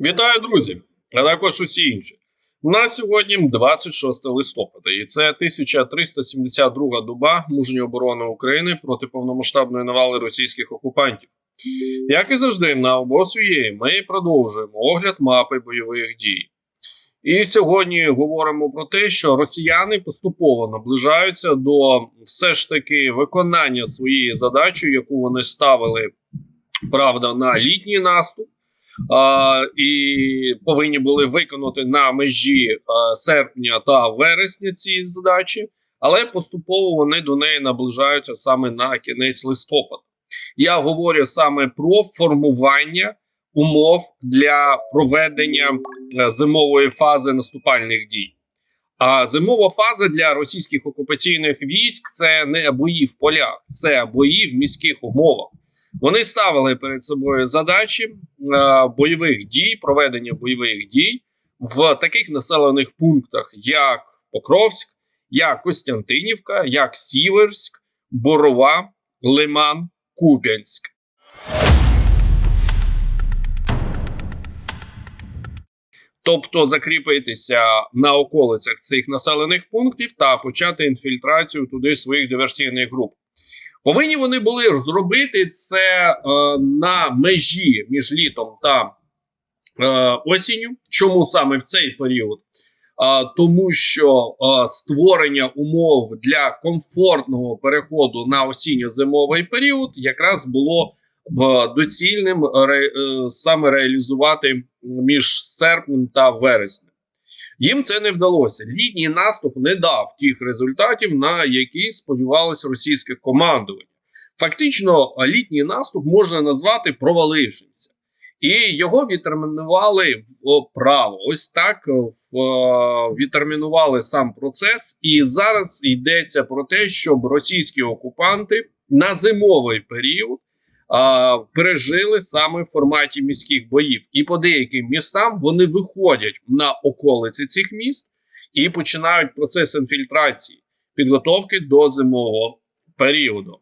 Вітаю, друзі, а також усі інші. У нас сьогодні 26 листопада, і це 1372 доба мужньої оборони України проти повномасштабної навали російських окупантів. Як і завжди, на ОБОС.УЄ ми продовжуємо огляд мапи бойових дій. І сьогодні говоримо про те, що росіяни поступово наближаються до все ж таки виконання своєї задачі, яку вони ставили правда на літній наступ і повинні були виконати на межі серпня та вересня ці задачі, але поступово вони до неї наближаються саме на кінець листопада. Я говорю саме про формування умов для проведення е, зимової фази наступальних дій. А зимова фаза для російських окупаційних військ це не бої в полях, це бої в міських умовах. Вони ставили перед собою задачі е, бойових дій, проведення бойових дій в таких населених пунктах, як Покровськ, як Костянтинівка, як Сіверськ, Борова, Лиман, Куп'янськ. Тобто закріпитися на околицях цих населених пунктів та почати інфільтрацію туди своїх диверсійних груп. Повинні вони були зробити це е, на межі між літом та е, осінню. Чому саме в цей період? Е, тому що е, створення умов для комфортного переходу на осінньо-зимовий період якраз було б доцільним ре, е, саме реалізувати між серпнем та вереснем. Їм це не вдалося. Літній наступ не дав тих результатів, на які сподівалось російське командування. Фактично, літній наступ можна назвати провалившимся. І його відтермінували вправо. Ось так відтермінували сам процес. І зараз йдеться про те, щоб російські окупанти на зимовий період пережили саме в форматі міських боїв. І по деяким містам вони виходять на околиці цих міст і починають процес інфільтрації, підготовки до зимового періоду.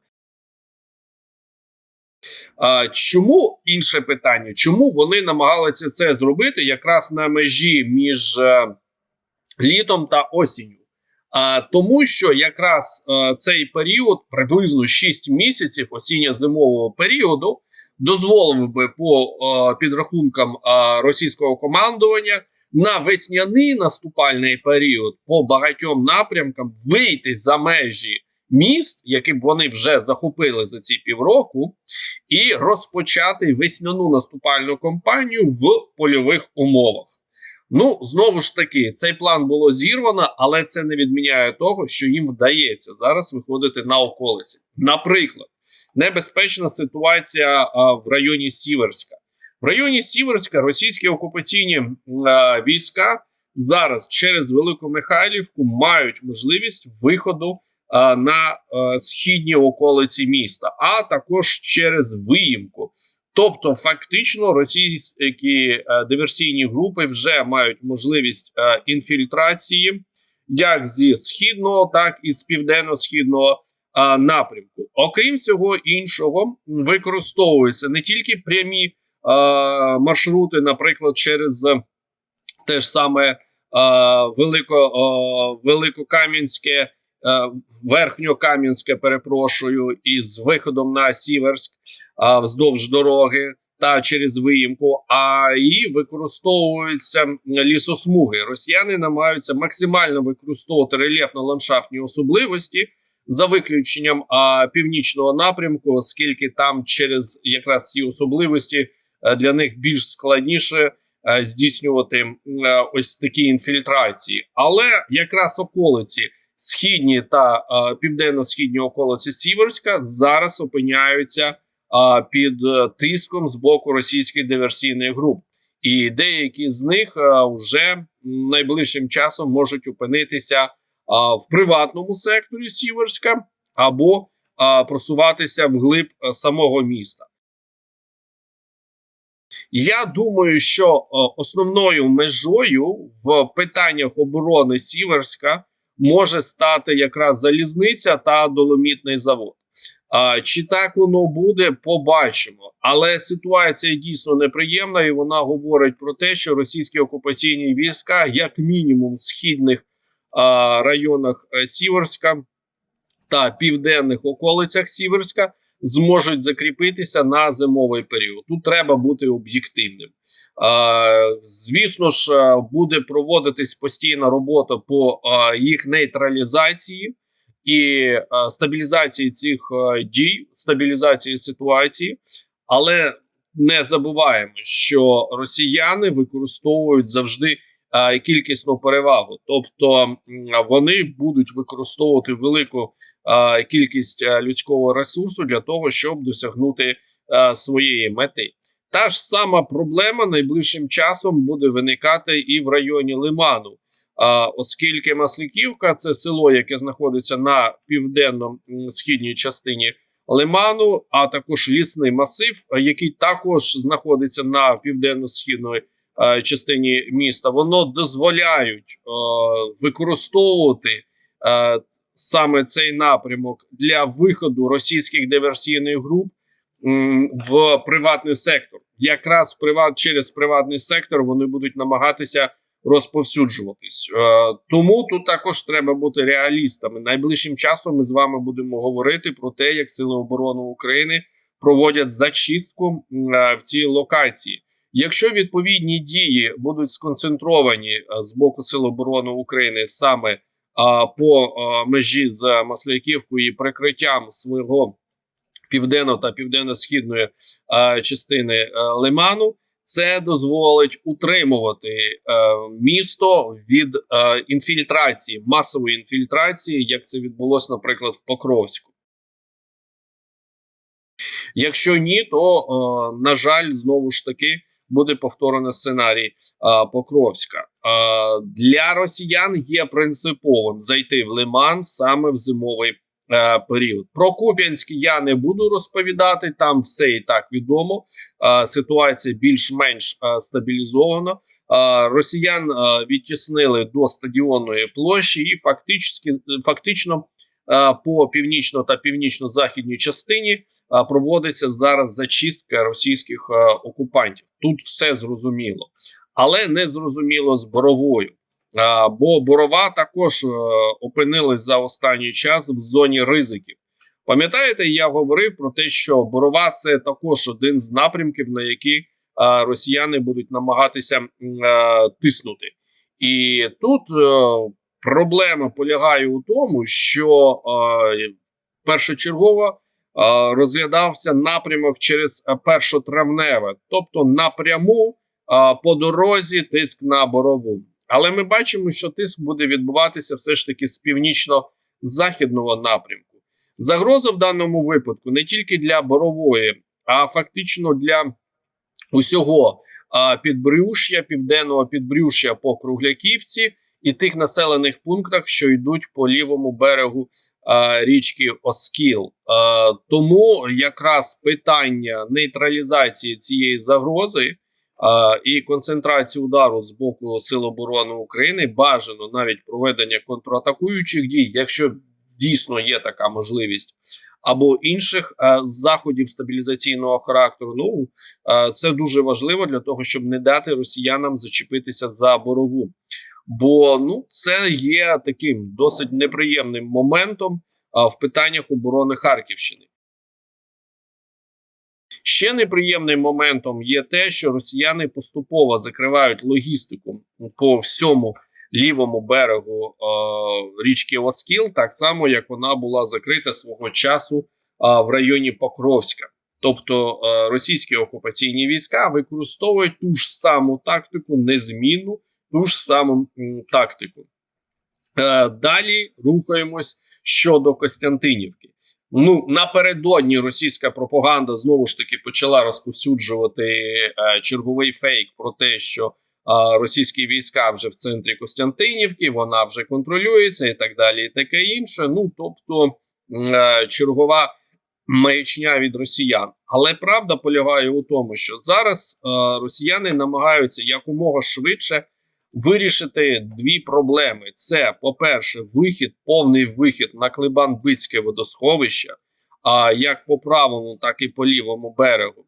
А, Чому інше питання? Чому вони намагалися це зробити якраз на межі між е, літом та осінню? Тому що якраз цей період, приблизно 6 місяців осінньо-зимового періоду, дозволив би по підрахункам російського командування на весняний наступальний період по багатьом напрямкам вийти за межі міст, які б вони вже захопили за ці півроку, і розпочати весняну наступальну кампанію в польових умовах. Ну, знову ж таки, цей план було зірвано, але це не відміняє того, що їм вдається зараз виходити на околиці. Наприклад, небезпечна ситуація а, в районі Сіверська. В районі Сіверська російські окупаційні а, війська зараз через Велику Михайлівку мають можливість виходу а, на а, східні околиці міста, а також через виїмку. Тобто, фактично, російські е, диверсійні групи вже мають можливість е, інфільтрації як зі східного, так і з південно-східного е, напрямку. Окрім всього іншого, використовуються не тільки прямі маршрути, наприклад, через те ж саме велико, Великокам'янське, Верхньокам'янське, перепрошую, із виходом на Сіверськ а, вздовж дороги та через виїмку, а і використовуються лісосмуги. Росіяни намагаються максимально використовувати рельєфно-ландшафтні особливості за виключенням а, північного напрямку, оскільки там через якраз ці особливості а, для них більш складніше. Здійснювати ось такі інфільтрації, але якраз околиці східні та е, південно-східні околиці Сіверська зараз опиняються під е, тиском з боку російських диверсійних груп, і деякі з них вже найближчим часом можуть опинитися в приватному секторі Сіверська або просуватися вглиб е, самого міста. Я думаю, що е, основною межою в питаннях оборони Сіверська може стати якраз залізниця та доломітний завод. Чи так воно буде, побачимо. Але ситуація дійсно неприємна, і вона говорить про те, що російські окупаційні війська, як мінімум, в східних районах е, Сіверська та південних околицях Сіверська зможуть закріпитися на зимовий період. Тут треба бути об'єктивним. Звісно ж, е, буде проводитись постійна робота по е, їх нейтралізації і е, стабілізації цих е, дій, стабілізації ситуації, але не забуваємо, що росіяни використовують завжди е, кількісну перевагу, тобто вони будуть використовувати велику кількість людського ресурсу для того, щоб досягнути своєї мети. Та ж сама проблема найближчим часом буде виникати і в районі Лиману, оскільки Масликівка це село, яке знаходиться на південно-східній частині Лиману, а також лісний масив, який також знаходиться на південно-східної частині міста, воно дозволяють використовувати саме цей напрямок для виходу російських диверсійних груп в приватний сектор. Якраз приват через приватний сектор вони будуть намагатися розповсюджуватись. Е, тому тут також треба бути реалістами. Найближчим часом ми з вами будемо говорити про те, як Сили оборони України проводять зачистку е, в цій локації. Якщо відповідні дії будуть сконцентровані е, з боку Сил оборони України саме по межі з Масляківкою і прикриттям свого південно та південно-східної частини Лиману, це дозволить утримувати е, місто від е, інфільтрації, масової інфільтрації, як це відбулося, наприклад, в Покровську. Якщо ні, то е, на жаль, знову ж таки буде повторено сценарій е, Покровська. Е, для росіян є принциповим зайти в Лиман саме в зимовий е, період. Про Куп'янськ я не буду розповідати. Там все і так відомо. Е, ситуація більш-менш е, стабілізована. Е, Росіян е, відтіснили до стадіонної площі, і фактично, фактично е, по північно та північно-західній частині е, проводиться зараз зачистка російських е, окупантів. Тут все зрозуміло, але не зрозуміло з боровою. А, бо борова також е, опинилась за останній час в зоні ризиків. Пам'ятаєте, я говорив про те, що борова це також один з напрямків, на які е, росіяни будуть намагатися е, тиснути. І тут е, проблема полягає у тому, що е, першочергово е, розглядався напрямок через е, першотравневе, тобто напряму е, по дорозі тиск на борову. Але ми бачимо, що тиск буде відбуватися все ж таки з північно-західного напрямку. Загроза в даному випадку не тільки для борової, а фактично для усього підбрюш'я, південного підбрюш'я по Кругляківці і тих населених пунктах, що йдуть по лівому берегу річки Оскіл. Тому якраз питання нейтралізації цієї загрози. І концентрації удару з боку Сил оборони України бажано навіть проведення контратакуючих дій, якщо дійсно є така можливість, або інших uh, заходів стабілізаційного характеру. Ну uh, це дуже важливо для того, щоб не дати росіянам зачепитися за борову. Бо ну це є таким досить неприємним моментом в питаннях оборони Харківщини. Ще неприємним моментом є те, що росіяни поступово закривають логістику по всьому лівому берегу е, річки Оскіл, так само як вона була закрита свого часу е, в районі Покровська. Тобто е, російські окупаційні війська використовують ту ж саму тактику, незмінну, ту ж саму м, тактику. Е, далі рухаємось щодо Костянтинівки. Ну напередодні російська пропаганда знову ж таки почала розповсюджувати е, черговий фейк про те, що е, російські війська вже в центрі Костянтинівки, вона вже контролюється і так далі, і таке інше. Ну тобто е, чергова маячня від росіян. Але правда полягає у тому, що зараз е, росіяни намагаються якомога швидше вирішити дві проблеми: це, по-перше, вихід, повний вихід на Клебан-Бицьке водосховище. а, як по правому, так і по лівому берегу,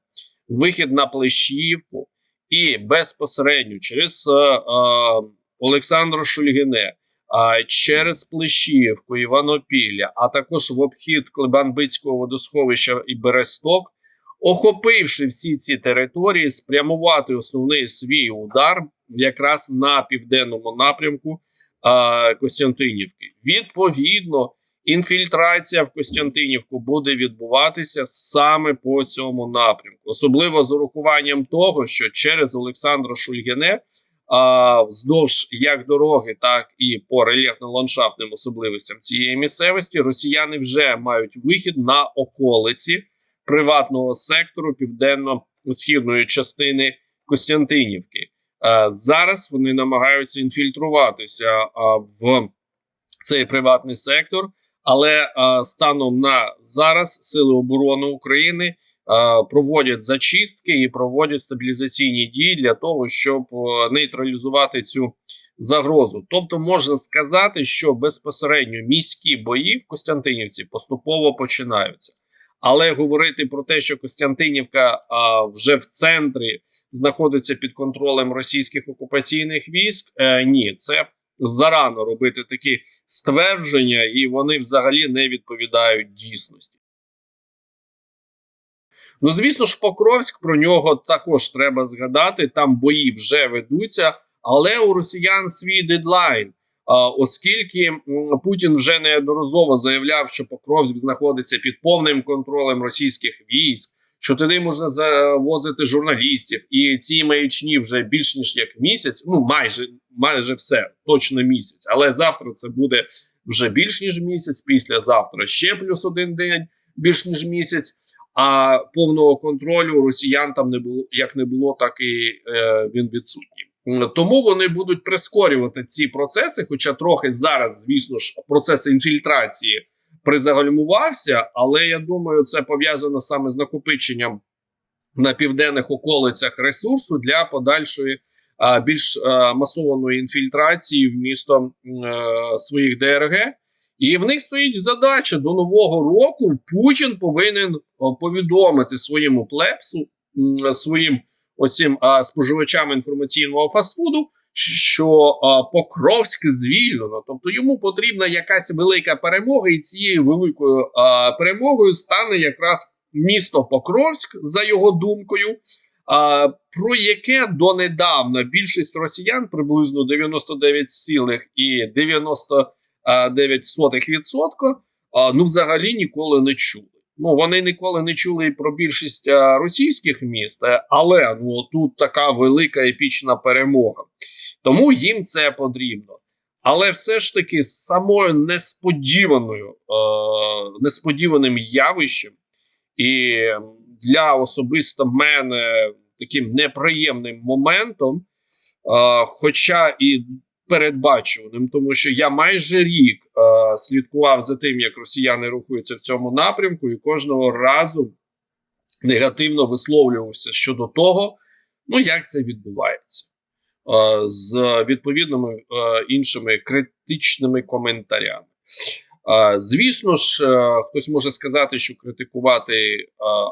вихід на Плещіївку і безпосередньо через а, а, Олександра Шульгине, а, через Плещіївку, Іванопілля, а також в обхід Клебанбицького водосховища і Бересток, охопивши всі ці території, спрямувати основний свій удар якраз на південному напрямку а, Костянтинівки. Відповідно, інфільтрація в Костянтинівку буде відбуватися саме по цьому напрямку, особливо з урахуванням того, що через Олександра Шульгине а, вздовж як дороги, так і по рельєфно-ландшафтним особливостям цієї місцевості росіяни вже мають вихід на околиці приватного сектору південно-східної частини Костянтинівки. Е, Зараз вони намагаються інфільтруватися в цей приватний сектор, але е, станом на зараз Сили оборони України е, проводять зачистки і проводять стабілізаційні дії для того, щоб е, нейтралізувати цю загрозу. Тобто, можна сказати, що безпосередньо міські бої в Костянтинівці поступово починаються. Але говорити про те, що Костянтинівка а, вже в центрі знаходиться під контролем російських окупаційних військ, е, ні, це зарано робити такі ствердження, і вони взагалі не відповідають дійсності. Ну, звісно ж, Покровськ про нього також треба згадати. Там бої вже ведуться, але у росіян свій дедлайн. Оскільки Путін вже неодноразово заявляв, що Покровськ знаходиться під повним контролем російських військ, що туди можна завозити журналістів, і ці маячні вже більш ніж як місяць, ну майже майже все, точно місяць. Але завтра це буде вже більш ніж місяць. Післязавтра ще плюс один день, більш ніж місяць. А повного контролю росіян там не було як не було, так і е, він відсутній. Тому вони будуть прискорювати ці процеси. Хоча трохи зараз, звісно ж, процес інфільтрації призагальмувався, але я думаю, це пов'язано саме з накопиченням на південних околицях ресурсу для подальшої більш масованої інфільтрації в місто е, своїх ДРГ. І в них стоїть задача до нового року. Путін повинен повідомити своєму плепсу, своїм оцім а, споживачам інформаційного фастфуду, що а, Покровськ звільнено. Тобто йому потрібна якась велика перемога, і цією великою а, перемогою стане якраз місто Покровськ, за його думкою. А, про яке донедавна більшість росіян приблизно 99,99%, а, ну взагалі ніколи не чули. Ну вони ніколи не чули про більшість російських міст, е, але ну тут така велика епічна перемога. Тому їм це потрібно. Але все ж таки з самою несподіваною, е, несподіваним явищем, і для особисто мене таким неприємним моментом, е, хоча і передбачуваним, тому що я майже рік е, слідкував за тим, як росіяни рухаються в цьому напрямку, і кожного разу негативно висловлювався щодо того, ну як це відбувається. Е, з відповідними е, іншими критичними коментарями. Е, Звісно ж, хтось може сказати, що критикувати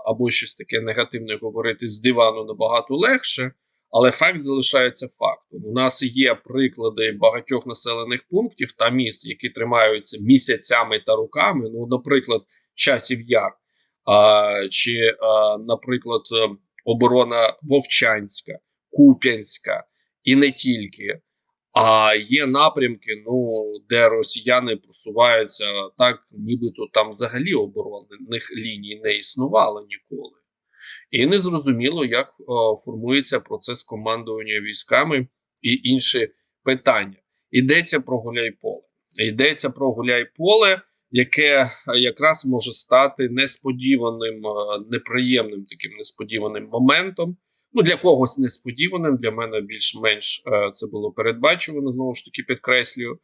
або щось таке негативне говорити з дивану набагато легше, але факт залишається фактом. У нас є приклади багатьох населених пунктів та міст, які тримаються місяцями та роками. Ну, наприклад, часів яр, е, чи, е, наприклад, е, оборона Вовчанська, Куп'янська і не тільки. А є напрямки, ну де росіяни просуваються так, нібито там взагалі оборонних ліній не існувало ніколи. І не зрозуміло, як е, формується процес командування військами і інші питання. Йдеться про гуляй-поле. Йдеться про гуляй-поле, яке якраз може стати несподіваним, е, неприємним таким несподіваним моментом. Ну, для когось несподіваним, для мене більш-менш е, це було передбачувано, знову ж таки підкреслюю. Е,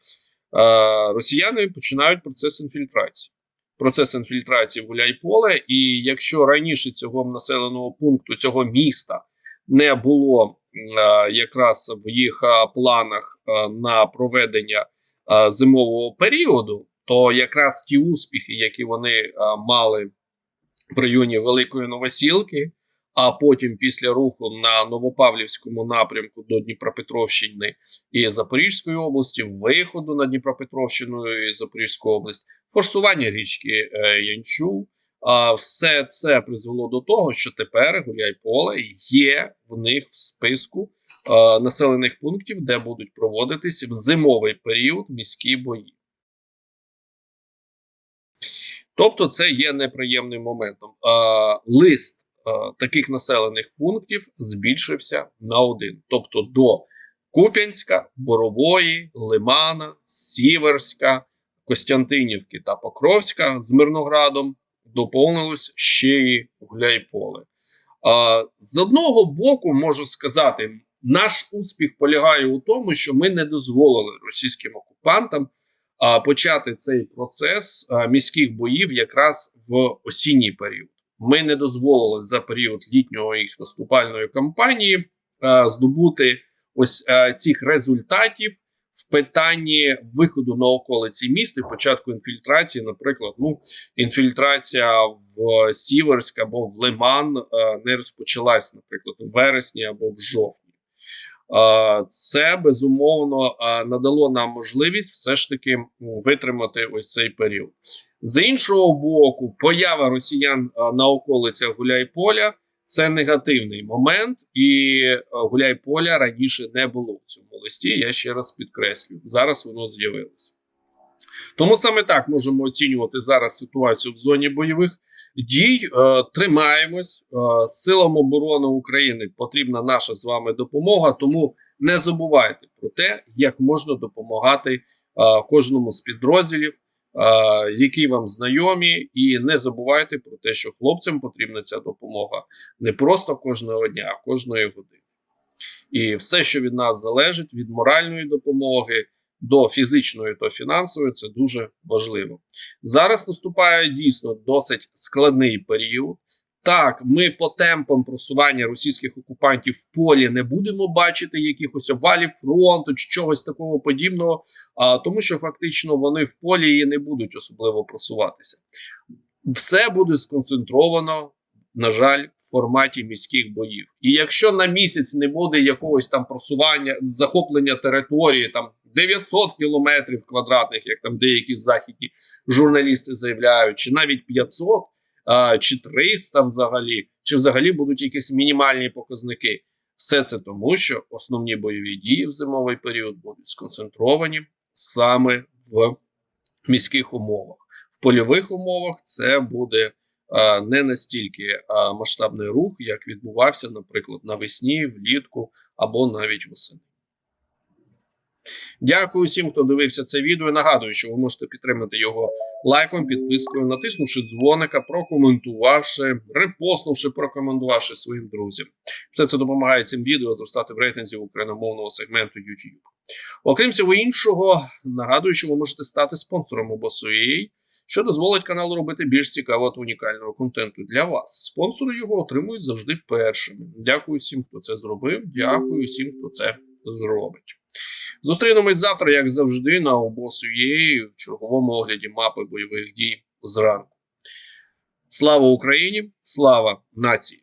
росіяни починають процес інфільтрації. Процес інфільтрації в Гуляйполе, і якщо раніше цього населеного пункту, цього міста не було е, якраз в їх е, планах е, на проведення е, зимового періоду, то якраз ті успіхи, які вони е, мали в районі Великої Новосілки, а потім після руху на Новопавлівському напрямку до Дніпропетровщини і Запорізької області, виходу на Дніпропетровщину і Запорізьку область, форсування річки е, Янчу. А все це призвело до того, що тепер Гуляйполе є в них в списку е, населених пунктів, де будуть проводитись в зимовий період міські бої. Тобто, це є неприємним моментом. Е, лист таких населених пунктів збільшився на один, тобто до Куп'янська, Борової, Лимана, Сіверська, Костянтинівки та Покровська з Мирноградом доповнилось ще й Гуляйполе. З одного боку, можу сказати, наш успіх полягає у тому, що ми не дозволили російським окупантам почати цей процес міських боїв якраз в осінній період. Ми не дозволили за період літнього їх наступальної кампанії а, здобути ось а, цих результатів в питанні виходу на околиці міста, і початку інфільтрації, наприклад, ну інфільтрація в Сіверськ або в Лиман е, не розпочалась, наприклад, в вересні або в жовтні. Це безумовно надало нам можливість все ж таки витримати ось цей період. З іншого боку, поява росіян на околицях Гуляйполя це негативний момент, і Гуляйполя раніше не було в цьому листі. Я ще раз підкреслюю. Зараз воно з'явилося. Тому саме так можемо оцінювати зараз ситуацію в зоні бойових дій. Е, тримаємось е, силам оборони України. Потрібна наша з вами допомога. Тому не забувайте про те, як можна допомагати е, кожному з підрозділів, які вам знайомі, і не забувайте про те, що хлопцям потрібна ця допомога не просто кожного дня, а кожної години. І все, що від нас залежить, від моральної допомоги до фізичної та фінансової, це дуже важливо. Зараз наступає дійсно досить складний період. Так, ми по темпам просування російських окупантів в полі не будемо бачити якихось обвалів фронту чи чогось такого подібного, а, тому що фактично вони в полі і не будуть особливо просуватися. Все буде сконцентровано, на жаль, в форматі міських боїв. І якщо на місяць не буде якогось там просування, захоплення території, там 900 кілометрів квадратних, як там деякі західні журналісти заявляють, чи навіть 500, а, чи 300 взагалі, чи взагалі будуть якісь мінімальні показники. Все це тому, що основні бойові дії в зимовий період будуть сконцентровані саме в міських умовах. В польових умовах це буде а, не настільки а, масштабний рух, як відбувався, наприклад, навесні, влітку або навіть восени. Дякую всім, хто дивився це відео. Нагадую, що ви можете підтримати його лайком, підпискою, натиснувши дзвоника, прокоментувавши, репостнувши, прокоментувавши своїм друзям. Все це допомагає цим відео зростати в рейтинзі україномовного сегменту YouTube. Окрім всього іншого, нагадую, що ви можете стати спонсором обосуєї, що дозволить каналу робити більш цікавого та унікального контенту для вас. Спонсори його отримують завжди першими. Дякую всім, хто це зробив. Дякую всім, хто це зробить. Зустрінемось завтра, як завжди, на обосує в черговому огляді мапи бойових дій зранку. Слава Україні! Слава нації!